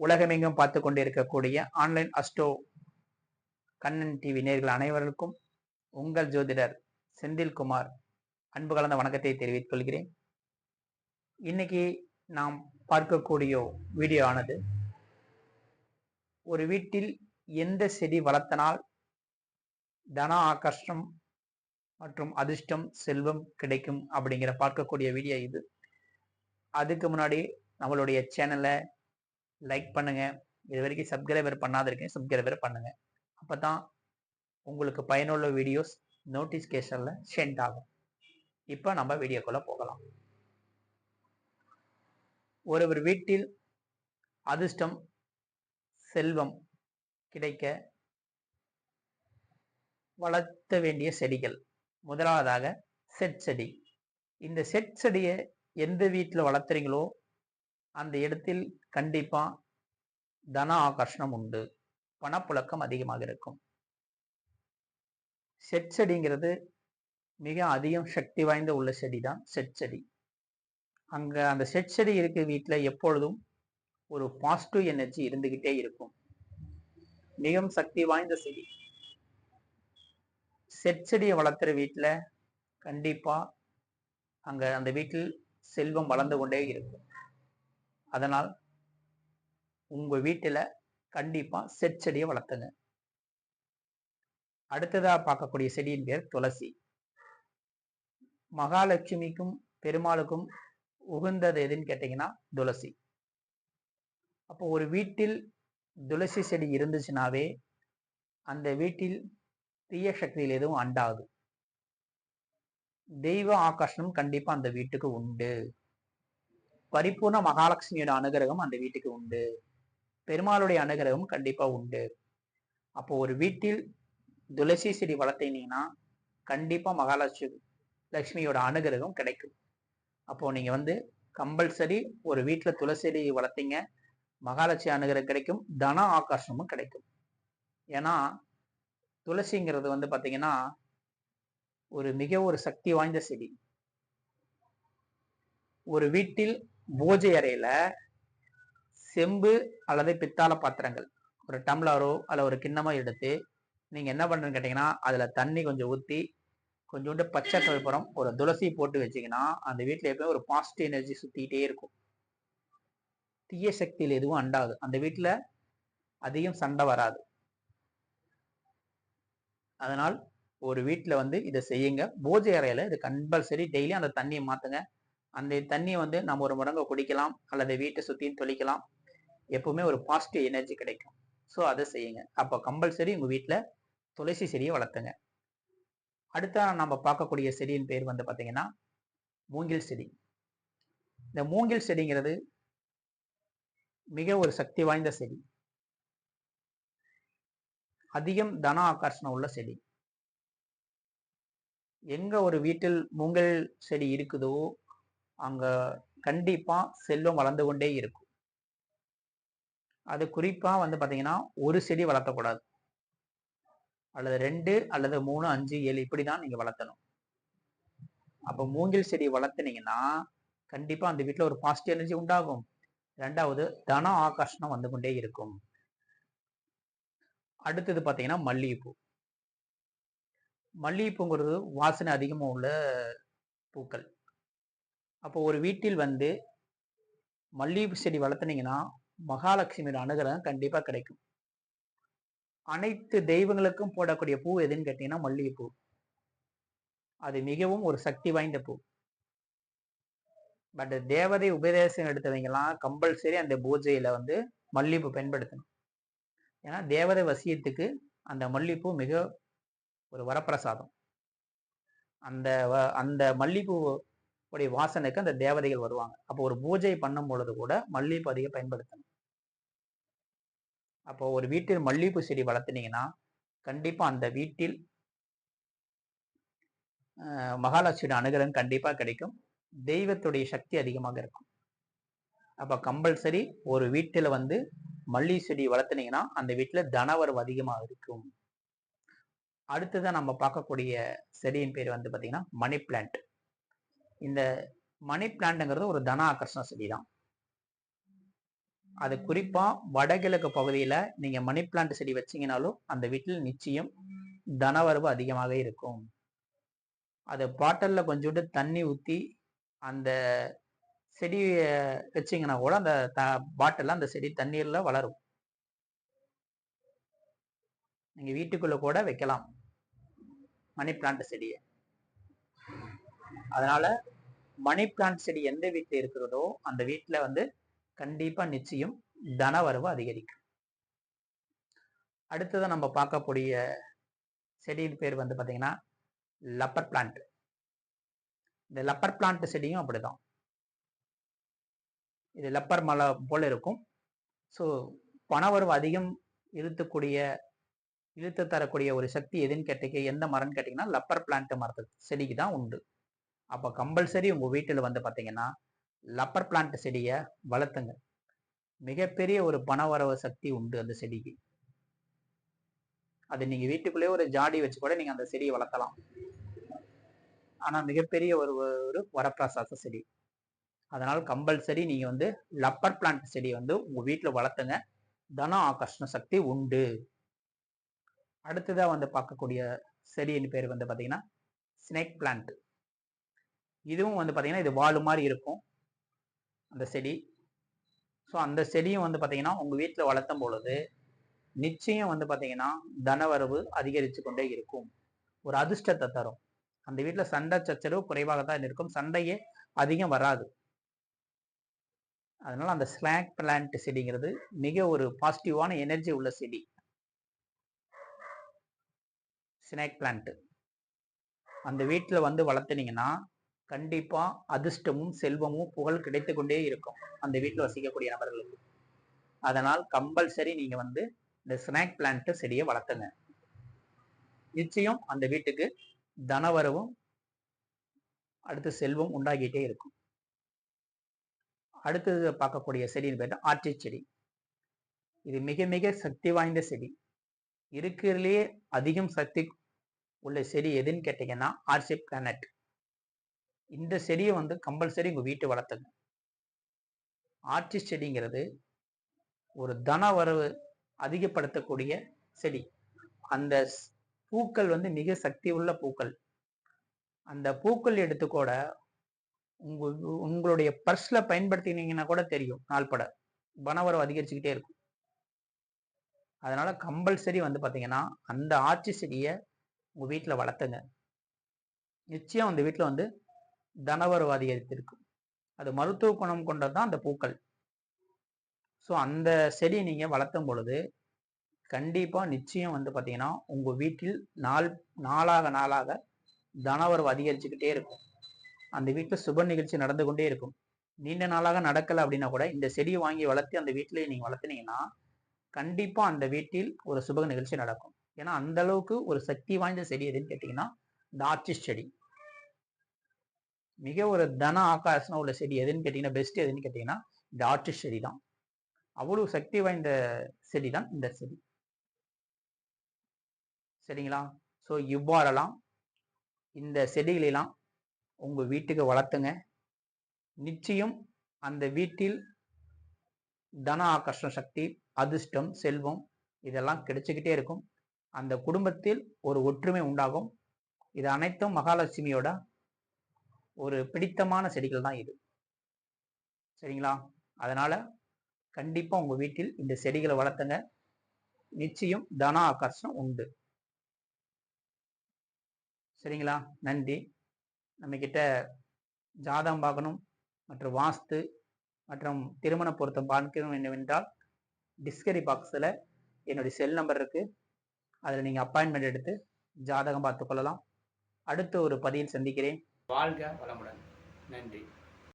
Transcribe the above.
உலகமெங்கும் பார்த்து கொண்டிருக்கக்கூடிய ஆன்லைன் அஸ்டோ கண்ணன் டிவி நேர்கள் அனைவருக்கும் உங்கள் ஜோதிடர் செந்தில்குமார் அன்பு கலந்த வணக்கத்தை தெரிவித்துக் கொள்கிறேன். இன்னைக்கு நாம் பார்க்கக்கூடிய வீடியோ ஆனது ஒரு வீட்டில் எந்த செடி வளர்த்தனால் தன ஆகர்ஷம் மற்றும் அதிர்ஷ்டம் செல்வம் கிடைக்கும் அப்படிங்கிற பார்க்கக்கூடிய வீடியோ இது. அதுக்கு முன்னாடி நம்மளுடைய சேனலை லைக் பண்ணுங்க. இது வரைக்கும் சப்ஸ்கிரைபர் பண்ணாத இருக்கேன் சப்ஸ்கிரைபர் பண்ணுங்க. அப்பதான் உங்களுக்கு பயனுள்ள வீடியோஸ் நோட்டிஃபிகேஷனில் சென்ட் ஆகும். இப்போ நம்ம வீடியோக்குள்ளே போகலாம். ஒருவர் வீட்டில் அதிர்ஷ்டம் செல்வம் கிடைக்க வளர்த்த வேண்டிய செடிகள். முதலாவதாக செட் செடி. இந்த செட் செடியை எந்த வீட்டில் வளர்த்துறீங்களோ அந்த இடத்தில் கண்டிப்பா தன ஆகர்ஷணம் உண்டு. பணப்புழக்கம் அதிகமாக இருக்கும். செட் செடிங்கிறது மிக அதிகம் சக்தி வாய்ந்த உள்ள செடி தான் செட். செடி அந்த செட் செடி இருக்க வீட்டில் எப்பொழுதும் ஒரு பாசிட்டிவ் எனர்ஜி இருந்துக்கிட்டே இருக்கும். மிகவும் சக்தி வாய்ந்த செடி. செட் செடியை வளர்த்துற வீட்டில் கண்டிப்பாக அங்கே அந்த வீட்டில் செல்வம் வளர்ந்து கொண்டே இருக்கும். அதனால் உங்கள் வீட்டில் கண்டிப்பாக செட் செடியை வளர்த்துங்க. அடுத்ததாக பார்க்கக்கூடிய செடியின் பேர் துளசி. மகாலட்சுமிக்கும் பெருமாளுக்கும் உகந்தது எதுன்னு கேட்டிங்கன்னா துளசி. அப்போ ஒரு வீட்டில் துளசி செடி இருந்துச்சுனாவே அந்த வீட்டில் தீய சக்தியில் எதுவும் அண்டாது. தெய்வ ஆகர்ஷணம் கண்டிப்பாக அந்த வீட்டுக்கு உண்டு. பரிபூர்ண மகாலட்சுமியோட அனுகிரகம் அந்த வீட்டுக்கு உண்டு. பெருமாளுடைய அனுகிரகம் கண்டிப்பா உண்டு. அப்போ ஒரு வீட்டில் துளசி செடி வளர்த்தீங்கன்னா கண்டிப்பா மகாலட்சுமி லட்சுமியோட அனுகிரகம் கிடைக்கும். அப்போ நீங்க வந்து கம்பல்சரி ஒரு வீட்டில் துளசி வளர்த்தீங்க மகாலட்சுமி அனுகிரகம் கிடைக்கும் தன ஆகர்ஷமும் கிடைக்கும். ஏன்னா துளசிங்கிறது வந்து பார்த்தீங்கன்னா ஒரு மிக ஒரு சக்தி வாய்ந்த செடி. ஒரு வீட்டில் பூஜை அறையில செம்பு அல்லது பித்தாள பாத்திரங்கள். ஒரு டம்ளரோ அல்ல ஒரு கிண்ணமோ எடுத்து நீங்க என்ன பண்றேன்னு கேட்டீங்கன்னா அதுல தண்ணி கொஞ்சம் ஊத்தி கொஞ்சோண்டு பச்சை கற்பூரம் ஒரு துளசி போட்டு வச்சிங்கன்னா அந்த வீட்டில் எப்பயும் ஒரு பாசிட்டிவ் எனர்ஜி சுற்றிக்கிட்டே இருக்கும். தீய சக்தியில் எதுவும் அண்டாது. அந்த வீட்டில் அதிகம் சண்டை வராது. அதனால் ஒரு வீட்டில் வந்து இதை செய்யுங்க. பூஜை அறையில் இது கம்பல்சரி டெய்லி அந்த தண்ணியை மாற்றுங்க அந்த தண்ணியை வந்து நம்ம ஒரு முடங்க குடிக்கலாம் அல்லது வீட்டை சுற்றியும் தொளிக்கலாம். எப்பவுமே ஒரு பாசிட்டிவ் எனர்ஜி கிடைக்கும். ஸோ அதை செய்யுங்க. அப்போ கம்பல்சரி உங்கள் வீட்டில் துளசி செடியை வளர்த்துங்க. அடுத்த நம்ம பார்க்கக்கூடிய செடியின் பேர் வந்து பார்த்தீங்கன்னா மூங்கில் செடி. இந்த மூங்கில் செடிங்கிறது மிக ஒரு சக்தி வாய்ந்த செடி. அதிகம் தன ஆகர்ஷணம் உள்ள செடி. எங்க ஒரு வீட்டில் மூங்கில் செடி இருக்குதோ அங்க கண்டிப்பா செல்வம் வளர்ந்து கொண்டே இருக்கும். அது குறிப்பா வந்து பாத்தீங்கன்னா ஒரு செடி வளர்த்தக்கூடாது அல்லது ரெண்டு அல்லது மூணு அஞ்சு ஏழு இப்படிதான் நீங்க வளர்த்தணும். அப்போ மூங்கில் செடி வளர்த்துனீங்கன்னா கண்டிப்பா அந்த வீட்டுல ஒரு பாசிட்டிவ் எனர்ஜி உண்டாகும். ரெண்டாவது தன ஆகர்ஷணம் வந்து கொண்டே இருக்கும். அடுத்தது பார்த்தீங்கன்னா மல்லிகைப்பூ. மல்லிகைப்பூங்கிறது வாசனை அதிகமாக உள்ள பூக்கள். அப்போ ஒரு வீட்டில் வந்து மல்லிகைப்பூ செடி வளர்த்துனீங்கன்னா மகாலட்சுமியோட அனுகிரகம் கண்டிப்பாக கிடைக்கும். அனைத்து தெய்வங்களுக்கும் போடக்கூடிய பூ எதுன்னு கேட்டீங்கன்னா மல்லிகைப்பூ. அது மிகவும் ஒரு சக்தி வாய்ந்த பூ. பட் தேவதை உபதேசம் எடுத்தவங்கலாம் கம்பல்சரி அந்த பூஜையில் வந்து மல்லிகைப்பூ பயன்படுத்தணும். ஏன்னா தேவதை வசியத்துக்கு அந்த மல்லிகைப்பூ மிக ஒரு வரப்பிரசாதம். அந்த அந்த மல்லிகைப்பூ உடைய வாசனைக்கு அந்த தேவதைகள் வருவாங்க. அப்போ ஒரு பூஜை பண்ணும் பொழுது கூட மல்லிகைப்பூ அதிகம் பயன்படுத்தணும். அப்போ ஒரு வீட்டில் மல்லிகைப்பூ செடி வளர்த்துனீங்கன்னா கண்டிப்பா அந்த வீட்டில் மகாலட்சுமியோட அனுகிரகம் கண்டிப்பா கிடைக்கும். தெய்வத்துடைய சக்தி அதிகமாக இருக்கும். அப்ப கம்பல்சரி ஒரு வீட்டில் வந்து மல்லி செடி வளர்த்துனீங்கன்னா அந்த வீட்டில் தனவரவு அதிகமாக இருக்கும். அடுத்ததான் நம்ம பார்க்கக்கூடிய செடியின் பேர் வந்து பார்த்தீங்கன்னா மணி பிளான்ட் இந்த மணி பிளான்ட்ங்கிறது ஒரு தன ஆகர்ஷண செடி தான் அது குறிப்பா வடகிழக்கு பகுதியில நீங்க மணி பிளான்ட் செடி வச்சீங்கனாலும் அந்த வீட்டில் நிச்சயம் தனவரவு அதிகமாக இருக்கும். அது பாட்டில்ல கொஞ்சோண்டு தண்ணி ஊற்றி அந்த செடியை வச்சிங்கன்னா கூட அந்த த பாட்டில் அந்த செடி தண்ணீரில் வளரும். நீங்கள் வீட்டுக்குள்ளே கூட வைக்கலாம் மணி பிளான்ட் செடியை. அதனால மணி பிளான்ட் செடி எந்த வீட்டில் இருக்கிறதோ அந்த வீட்டில் வந்து கண்டிப்பாக நிச்சயம் தனவரவு அதிகரிக்கும். அடுத்தது நம்ம பார்க்கக்கூடிய செடியின் பேர் வந்து பார்த்தீங்கன்னா லப்பர் பிளான்ட் இந்த லப்பர் பிளான்ட் செடியும் அப்படிதான். இது லப்பர் மலை போல இருக்கும். ஸோ பணவரவு அதிகம் இழுத்துக்கூடிய இழுத்து தரக்கூடிய ஒரு சக்தி எதுன்னு கேட்டீங்க? எந்த மரம்னு கேட்டிங்கன்னா லப்பர் பிளான்ட் மரத்து செடிக்கு தான் உண்டு. அப்போ கம்பல்சரி உங்கள் வீட்டில் வந்து பார்த்தீங்கன்னா லப்பர் பிளான்ட் செடியை வளர்த்துங்க. மிகப்பெரிய ஒரு பணவரவு சக்தி உண்டு அந்த செடிக்கு. அது நீங்கள் வீட்டுக்குள்ளேயே ஒரு ஜாடி வச்சு கூட நீங்கள் அந்த செடியை வளர்த்தலாம். ஆனால் மிகப்பெரிய ஒரு ஒரு வரப்பிரசாச செடி. அதனால் கம்பல்சரி நீங்கள் வந்து லப்பர் பிளான்ட் செடியை வந்து உங்கள் வீட்டில் வளர்த்துங்க. தன ஆகர்ஷண சக்தி உண்டு. அடுத்ததாக வந்து பார்க்கக்கூடிய செடியின் பேர் வந்து பார்த்தீங்கன்னா ஸ்னேக் பிளான்ட் இதுவும் வந்து பார்த்தீங்கன்னா இது வாழு மாதிரி இருக்கும். அந்த செடி. ஸோ அந்த செடியும் வந்து பார்த்தீங்கன்னா உங்கள் வீட்டில் வளர்த்தும் பொழுது நிச்சயம் வந்து பார்த்தீங்கன்னா தனவரவு அதிகரித்து கொண்டே இருக்கும். ஒரு அதிர்ஷ்டத்தை தரும். அந்த வீட்டில் சண்டை சச்சரவு குறைவாக தான் இருக்கும். சண்டையே அதிகம் வராது. அதனால அந்த ஸ்லாக் பிளான்ட் செடிங்கிறது மிக ஒரு பாசிட்டிவான எனர்ஜி உள்ள செடி. ஸ்நாக் பிளான்ட்டு அந்த வீட்டில் வந்து வளர்த்துனீங்கன்னா கண்டிப்பா அதிர்ஷ்டமும் செல்வமும் புகழ் கிடைத்து கொண்டே இருக்கும். அந்த வீட்டில் வசிக்கக்கூடிய நபர்களுக்கு. அதனால் கம்பல்சரி நீங்க வந்து இந்த ஸ்நாக் பிளான்ட் செடியை வளர்த்துங்க. நிச்சயம் அந்த வீட்டுக்கு தனவரவும் அடுத்து செல்வம் உண்டாகிட்டே இருக்கும். அடுத்தது பார்க்கக்கூடிய செடின்னு பேர் ஆர்ச்சி செடி. இது மிக மிக சக்தி வாய்ந்த செடி. இருக்கிறதுலேயே அதிகம் சக்தி உள்ள செடி எதுன்னு கேட்டீங்கன்னா ஆர்சி பிளானட் இந்த செடியை வந்து கம்பல்சரி உங்கள் வீட்டு வளர்த்துங்க. ஆட்சி செடிங்கிறது ஒரு தன வரவு அதிகப்படுத்தக்கூடிய செடி. அந்த பூக்கள் வந்து மிக சக்தி உள்ள பூக்கள். அந்த பூக்கள் எடுத்து கூட உங்க உங்களுடைய பர்ஸில் பயன்படுத்தினீங்கன்னா கூட தெரியும் நாள்பட பணவரவு அதிகரிச்சுக்கிட்டே இருக்கும். அதனால கம்பல்சரி வந்து பார்த்தீங்கன்னா அந்த ஆட்சி செடியை உங்கள் வீட்டில் வளர்த்துங்க. நிச்சயம் அந்த வீட்டில் வந்து தனவரவு அதிகரித்திருக்கும் அது மருத்துவ குணம் கொண்டது தான் அந்த பூக்கள். ஸோ அந்த செடி நீங்கள் வளர்த்தும் பொழுது கண்டிப்பாக நிச்சயம் வந்து பார்த்தீங்கன்னா உங்கள் வீட்டில் நாள் நாளாக நாளாக தனவரவு அதிகரிச்சுக்கிட்டே இருக்கும். அந்த வீட்டில் சுப நிகழ்ச்சி நடந்து கொண்டே இருக்கும். நீண்ட நாளாக நடக்கலை அப்படின்னா கூட இந்த செடியை வாங்கி வளர்த்து அந்த வீட்டிலேயே நீங்கள் வளர்த்துனீங்கன்னா கண்டிப்பாக அந்த வீட்டில் ஒரு சுப நிகழ்ச்சி நடக்கும். ஏன்னா அந்த அளவுக்கு ஒரு சக்தி வாய்ந்த செடி எதுன்னு கேட்டிங்கன்னா இந்த ஆர்ச்சிஸ் செடி. மிக ஒரு தன ஆகாசம் உள்ள செடி எதுன்னு கேட்டீங்கன்னா பெஸ்ட் எதுன்னு கேட்டீங்கன்னா இந்த ஆர்டிஸ்ட் செடி தான் அவ்வளவு சக்தி வாய்ந்த செடி தான் இந்த செடி. சரிங்களா? ஸோ இவ்வாறெல்லாம் இந்த செடிகளெல்லாம் உங்கள் வீட்டுக்கு வளர்த்துங்க. நிச்சயம் அந்த வீட்டில் தன ஆகர்ஷண சக்தி அதிர்ஷ்டம் செல்வம் இதெல்லாம் கிடைச்சிக்கிட்டே இருக்கும். அந்த குடும்பத்தில் ஒரு ஒற்றுமை உண்டாகும். இது அனைத்தும் மகாலட்சுமியோட ஒரு பிடித்தமான செடிகள் தான் இது. சரிங்களா? அதனால கண்டிப்பா உங்க வீட்டில் இந்த செடிகளை வளர்த்துங்க. நிச்சயம் தன ஆகர்ஷணம் உண்டு. சரிங்களா? நன்றி. நம்ம கிட்ட ஜாதகம் பார்க்கணும் மற்றும் வாஸ்து மற்றும் திருமண பொருத்தம் பார்க்கணும் என்னவென்றால் டிஸ்கரி பாக்ஸில் என்னுடைய செல் நம்பர் இருக்குது அதில் நீங்கள் அப்பாயின்மெண்ட் எடுத்து ஜாதகம் பார்த்து கொள்ளலாம். அடுத்த ஒரு பதியில் சந்திக்கிறேன். வாழ்க வளமுடன். நன்றி.